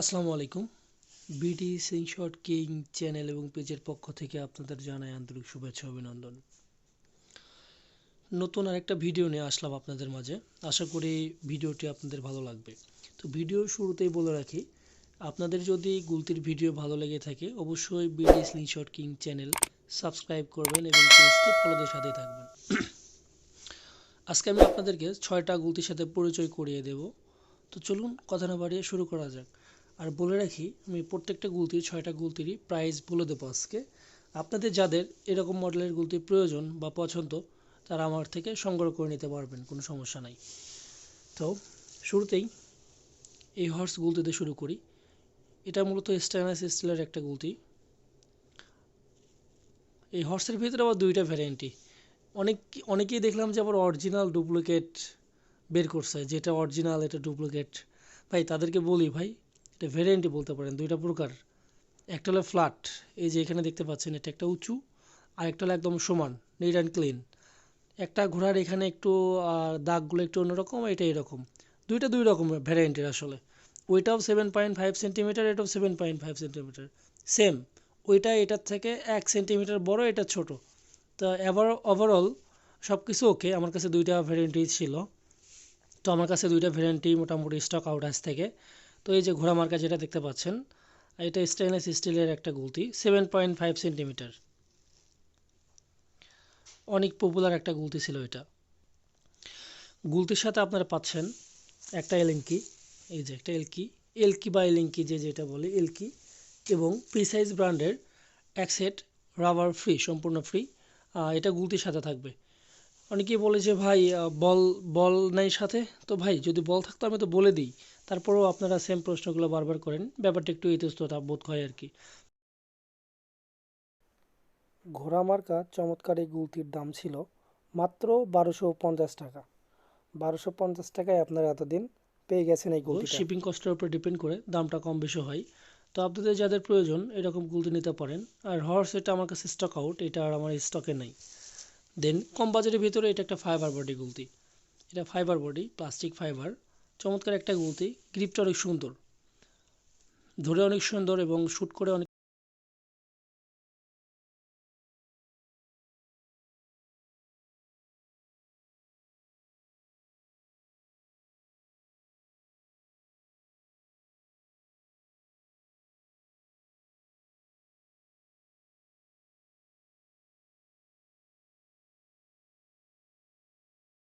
আসসালামু আলাইকুম। BD সিংশট king channel এবং পেজের পক্ষ থেকে আপনাদের জানাই আন্তরিক শুভেচ্ছা অভিনন্দন। নতুন আরেকটা ভিডিও নিয়ে আসলাম আপনাদের মাঝে। আশা করি ভিডিওটি আপনাদের ভালো লাগবে। তো ভিডিও শুরুতেই বলে রাখি, আপনাদের যদি গুলতির ভিডিও ভালো লেগে থাকে, অবশ্যই BD slingshot king channel subscribe করবেন এবং পেজটি ফলোদের সাথেই থাকবেন। আজকে আমি আপনাদেরকে ছয়টা গুলতির সাথে পরিচয় করিয়ে দেব। তো চলুন কথা না বাড়িয়ে শুরু করা যাক। আর বলে রাখি, আমি প্রত্যেকটা গুলতির, ছয়টা গুলতিরই প্রাইস বলে দেবো আজকে। আপনাদের যাদের এরকম মডেলের গুলতির প্রয়োজন বা পছন্দ, তারা আমার থেকে সংগ্রহ করে নিতে পারবেন, কোনো সমস্যা নাই। তো, শুরুতেই এই হর্স গুলতিতে শুরু করি। এটা মূলত স্টেনলেস স্টিলের একটা গুলতি। এই হর্সের ভিতরে আবার দুইটা ভ্যারাইটি অনেক, অনেকেই দেখলাম যে আবার অরিজিনাল ডুপ্লিকেট বের করছে, যেটা অরিজিনাল এটা ডুপ্লিকেট ভাই, তাদেরকে বলি ভাই এটা ভ্যারিয়েন্টই বলতে পারেন, দুইটা প্রকার। একটা হলো ফ্ল্যাট এই যে এখানে দেখতে পাচ্ছেন, এটা একটা উঁচু, আর একটা হলো একদম সমান নিট অ্যান্ড ক্লিন একটা ঘোড়ার এখানে একটু দাগগুলো একটু অন্যরকম, এটা এরকম। দুইটা দুই রকম ভ্যারিয়েন্টের আসলে। ওইটাও সেভেন পয়েন্ট ফাইভ সেন্টিমিটার এটাও seven point five centimetre same ওইটা এটার থেকে এক সেন্টিমিটার বড়, এটা ছোট। তো এবার ওভারঅল সব কিছু ওকে আমার কাছে দুইটা ভ্যারিয়েন্টই ছিল। তো আমার কাছে দুইটা ভ্যারিয়েন্টই মোটামুটি স্টক আউট আজ থেকে। তো এই যে ঘোড়া মার্কা যেটা দেখতে পাচ্ছেন, এটা স্টেনলেস স্টিলের একটা গুলতি সেভেন পয়েন্ট ফাইভ সেন্টিমিটার অনেক পপুলার একটা গুলতি ছিল এটা। গুলতির সাথে আপনারা পাচ্ছেন একটা এলঙ্কি এই যে একটা এলকি এলকি বা এলঙ্কি যে যেটা বলে, এলকি, এবং প্রিসাইজ ব্র্যান্ডের এক সেট রাবার ফ্রি সম্পূর্ণ ফ্রি এটা গুলতির সাথে থাকবে। অনেকেই বলে যে ভাই বল বল নাই সাথে? তো ভাই, যদি বল থাকতো আমি তো বলে দিই। তারপরেও আপনারা সেম প্রশ্নগুলো বারবার করেন। ব্যাপারটা একটু ইতস্ততা বোধ হয় আর কি। ঘোড়া মার্কা চমৎকার এই গুলতির দাম ছিল মাত্র বারোশো পঞ্চাশ টাকা। বারোশো পঞ্চাশ টাকায় আপনারা এতদিন পেয়ে গেছেন এই গুলতিটা। শিপিং কস্টের উপর ডিপেন্ড করে দামটা কম বেশি হয়। তো আপনাদের যাদের প্রয়োজন এরকম গুলতি নিতে পারেন। আর হর্স এটা আমার কাছে স্টক আউট এটা আর আমার স্টকে নেই। দেন কম বাজারের ভিতরে এটা একটা ফাইবার বডি গুলতি। এটা ফাইবার বডি প্লাস্টিক ফাইবার চমৎকার একটা গুলতি গ্রিপটা অনেক সুন্দর। ধরে অনেক সুন্দর এবং শ্যুট করে অনেক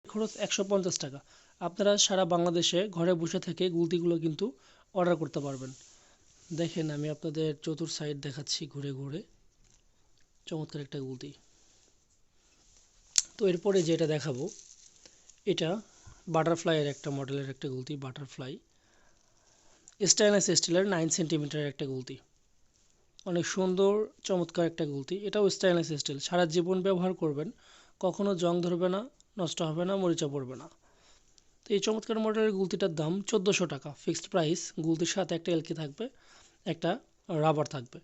খরচ একশো পঞ্চাশ টাকা। আপনারা সারা বাংলাদেশে ঘরে বসে থেকে গুলতিগুলো কিন্তু অর্ডার করতে পারবেন। দেখেন আমি আপনাদের চতুর সাইড দেখাচ্ছি ঘুরে ঘুরে। চমৎকার একটা গুলতি। তো এরপরে যেটা দেখাবো, এটা বাটারফ্লাইয়ের একটা মডেলের একটা গুলতি বাটারফ্লাই স্টাইনাস স্টিলের নাইন সেন্টিমিটারের একটা গুলতি। অনেক সুন্দর, চমৎকার একটা গুলতি। এটাও স্টাইনাস স্টিল সারা জীবন ব্যবহার করবেন, কখনো জং ধরবে না, নষ্ট হবে না, মরিচা পড়বে না। তো এই চমৎকার মডেলের গুলতিটার দাম চোদ্দোশো টাকা। ফিক্সড প্রাইস, গুলতির সাথে একটা এলকি থাকবে, একটা রাবার থাকবে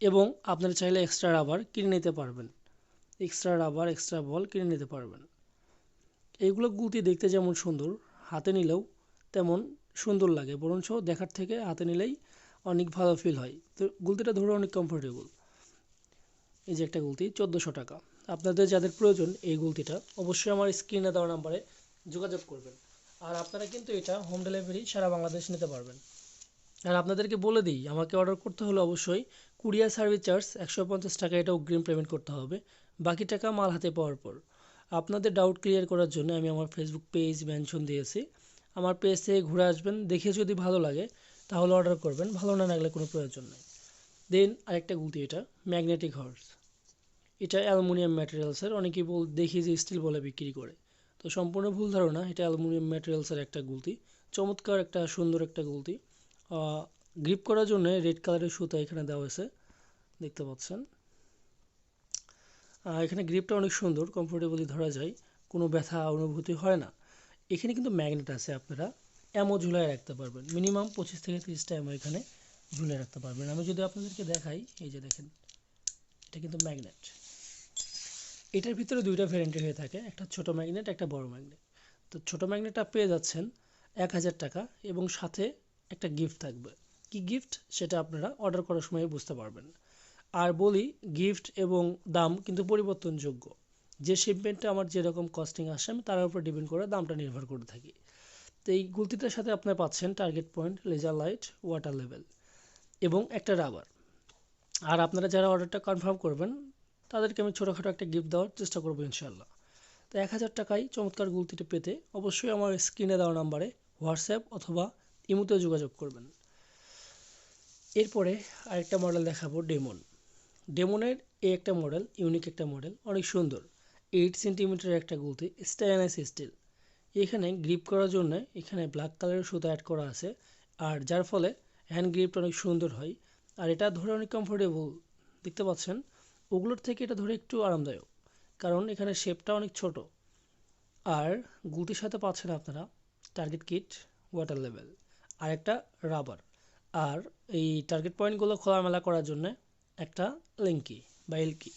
এবং আপনারা চাইলে এক্সট্রা রাবার কিনে নিতে পারবেন। এক্সট্রা রাবার এক্সট্রা বল কিনে নিতে পারবেন। এইগুলো গুলতি দেখতে যেমন সুন্দর, হাতে নিলেও তেমন সুন্দর লাগে, বরঞ্চ দেখার থেকে হাতে নিলেই অনেক ভালো ফিল হয়। তো গুলতিটা ধরে অনেক কমফোর্টেবল এই যে একটা গুলতি, চোদ্দোশো টাকা। আপনাদের যাদের প্রয়োজন এই গুলতিটা, অবশ্যই আমার স্ক্রিনে দেওয়া নাম্বারে যোগাযোগ করবেন। আর আপনারা কিন্তু এটা হোম ডেলিভারি সারা বাংলাদেশ নিতে পারবেন। আর আপনাদেরকে বলে দিই, আমাকে অর্ডার করতে হলে অবশ্যই কুরিয়ার সার্ভিস চার্জ একশো পঞ্চাশ টাকা এটা অগ্রিম পেমেন্ট করতে হবে। বাকি টাকা মাল হাতে পাওয়ার পর। আপনাদের ডাউট ক্লিয়ার করার জন্য আমি আমার ফেসবুক পেজ মেনশন দিয়েছি। আমার পেজ থেকে ঘুরে আসবেন, দেখে যদি ভালো লাগে, তাহলে অর্ডার করবেন। ভালো না লাগলে কোনো প্রয়োজন নেই। দেন আরেকটা গুলতি এটা ম্যাগনেটিক হর্স এটা অ্যালুমিনিয়াম ম্যাটেরিয়ালসের অনেকেই বল দেখি যে স্টিল বলে বিক্রি করে। তো সম্পূর্ণ ভুল ধারণা, এটা অ্যালুমিনিয়াম ম্যাটেরিয়ালসের একটা গুলতি, চমৎকার একটা সুন্দর একটা গুলতি। গ্রিপ করার জন্য রেড কালারের সুতা এখানে দেওয়া হয়েছে, দেখতে পাচ্ছেন। এখানে গ্রিপটা অনেক সুন্দর কমফোর্টেবলি ধরা যায়, কোনো ব্যথা, অনুভূতি হয় না। এখানে কিন্তু ম্যাগনেট আছে আপনারা এমও ঝুলাই রাখতে পারবেন। মিনিমাম পঁচিশ থেকে তিরিশটা এমও এখানে ঝুলে রাখতে পারবেন। আমি যদি আপনাদেরকে দেখাই, এই যে দেখেন, এটা কিন্তু ম্যাগনেট এটার ভিতরে দুইটা ভ্যারিয়েন্টের হয়ে থাকে। একটা ছোট ম্যাগনেট একটা বড় ম্যাগনেট তো ছোট ম্যাগনেটটা পেয়ে যাচ্ছেন এক হাজার টাকা এবং সাথে একটা গিফট থাকবে। কি গিফট সেটা আপনারা অর্ডার করার সময় বুঝতে পারবেন। আর বলি গিফট এবং দাম কিন্তু পরিবর্তনযোগ্য। যে শিপমেন্টে আমার যেরকম কস্টিং আসে, আমি তার উপর ডিপেন্ড করে দামটা নির্ভর করে থাকি। তো এই গুলতিটার সাথে আপনারা পাচ্ছেন target point laser light water level এবং একটা রাবার আর আপনারা যারা অর্ডারটা কনফার্ম করবেন তাদেরকে আমি ছোটোখাটো একটা গিফট দেওয়ার চেষ্টা করব ইনশাল্লাহ তো এক হাজার টাকায় চমৎকার গুলতিটা পেতে অবশ্যই আমার স্ক্রিনে দেওয়া নাম্বারে হোয়াটসঅ্যাপ অথবা ইমুতে যোগাযোগ করবেন। এরপরে আরেকটা মডেল দেখাবো ডেমন। ডেমনের এই একটা মডেল, ইউনিক একটা মডেল, অনেক সুন্দর। এইট সেন্টিমিটারের একটা গুলতি স্টাইনাস স্টিল। এখানে গ্রিপ করার জন্য এখানে ব্ল্যাক কালারের সুতো অ্যাড করা আছে। আর যার ফলে হ্যান্ড গ্রিপটা অনেক সুন্দর হয়। আর এটা ধরে অনেক কমফোর্টেবল দেখতে পাচ্ছেন? ওগুলোর থেকে এটা ধরে একটু আরামদায়ক। কারণ এখানে শেপটা অনেক ছোট। আর গুলতির সাথে পাচ্ছেন আপনারা টার্গেট কিট ওয়াটার লেভেল আর একটা রাবার আর এই টার্গেট পয়েন্টগুলো খোলামেলা করার জন্য একটা লিঙ্কি বা এলকি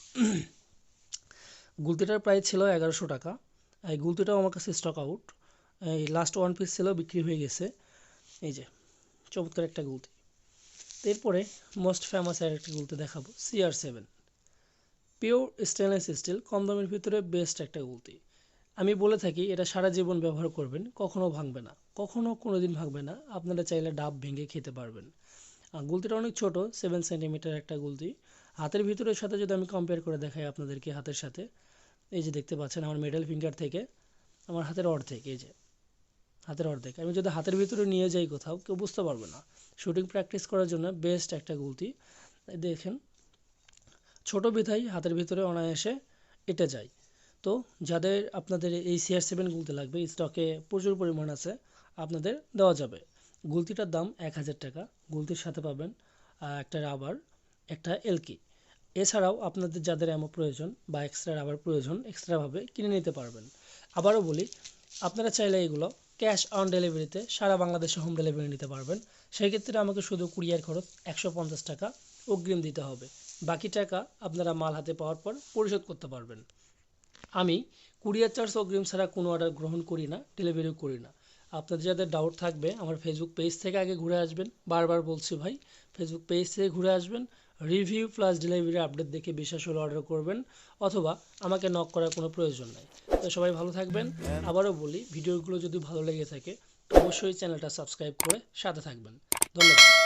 গুলতিটার প্রাইস ছিল এগারোশো টাকা। এই গুলতিটাও আমার কাছে স্টক আউট এই লাস্ট ওয়ান পিস ছিল, বিক্রি হয়ে গেছে। এই যে, চমৎকার একটা গুলতি। এরপরে মোস্ট ফেমাস আর একটা গুলতি দেখাবো CR seven pure stainless steel কম দামের ভিতরে বেস্ট একটা গুলতি আমি বলে থাকি, এটা সারা জীবন ব্যবহার করবেন, কখনো ভাঙবে না। কখনো কোনো দিন ভাঙবে না, আপনারা চাইলে ডাব ভেঙে খেতে পারবেন। গুলতিটা অনেক ছোট সেভেন সেন্টিমিটার একটা গুলতি। হাতের ভিতরের সাথে যদি আমি কম্পেয়ার করে দেখাই আপনাদেরকে হাতের সাথে, এই যে দেখতে পাচ্ছেন আমার মিডল ফিঙ্গার থেকে, আমার হাতের অর্ধেক, এই যে হাতের অর্ধেক। আমি যদি হাতের ভিতরে নিয়ে যাই কোথাও, কেউ বুঝতে পারবে না। শুটিং প্র্যাকটিস করার জন্য বেস্ট একটা গুলতি। দেখেন ছোট বিধাই হাতের ভিতরে অনায়াসে এটা যায়। তো যাদের আপনাদের এই সিআর সেভেন গুলতি লাগবে স্টকে প্রচুর পরিমাণ আছে, আপনাদের দেওয়া যাবে। গুলতিটার দাম এক হাজার টাকা। গুলতির সাথে পাবেন একটা রাবার একটা এলকি এছাড়াও আপনাদের যাদের এমন প্রয়োজন বা এক্সট্রা রাবার প্রয়োজন এক্সট্রাভাবে কিনে নিতে পারবেন। আবারও বলি, আপনারা চাইলে এগুলো ক্যাশ অন ডেলিভারিতে সারা বাংলাদেশে হোম ডেলিভারি নিতে পারবেন। সেই ক্ষেত্রে আমাকে শুধু কুরিয়ার খরচ একশো পঞ্চাশ টাকা অগ্রিম দিতে হবে। বাকি টাকা আপনারা মাল হাতে পাওয়ার পর পরিশোধ করতে পারবেন। আমি কুরিয়ার চার্জ অগ্রিম ছাড়া কোনো অর্ডার গ্রহণ করি না, ডেলিভারিও করি না। আপনাদের যাদের ডাউট থাকবে, আমার ফেসবুক পেজ থেকে আগে ঘুরে আসবেন। বারবার বলছি ভাই ফেসবুক পেজ থেকে ঘুরে আসবেন। রিভিউ প্লাস ডেলিভারি আপডেট দেখে বিশ্বাস হলে অর্ডার করবেন অথবা আমাকে নক করার কোনো প্রয়োজন নাই। তো সবাই ভালো থাকবেন। আবারও বলি, ভিডিওগুলো যদি ভালো লেগে থাকে, অবশ্যই চ্যানেলটা সাবস্ক্রাইব করে সাথে থাকবেন। ধন্যবাদ।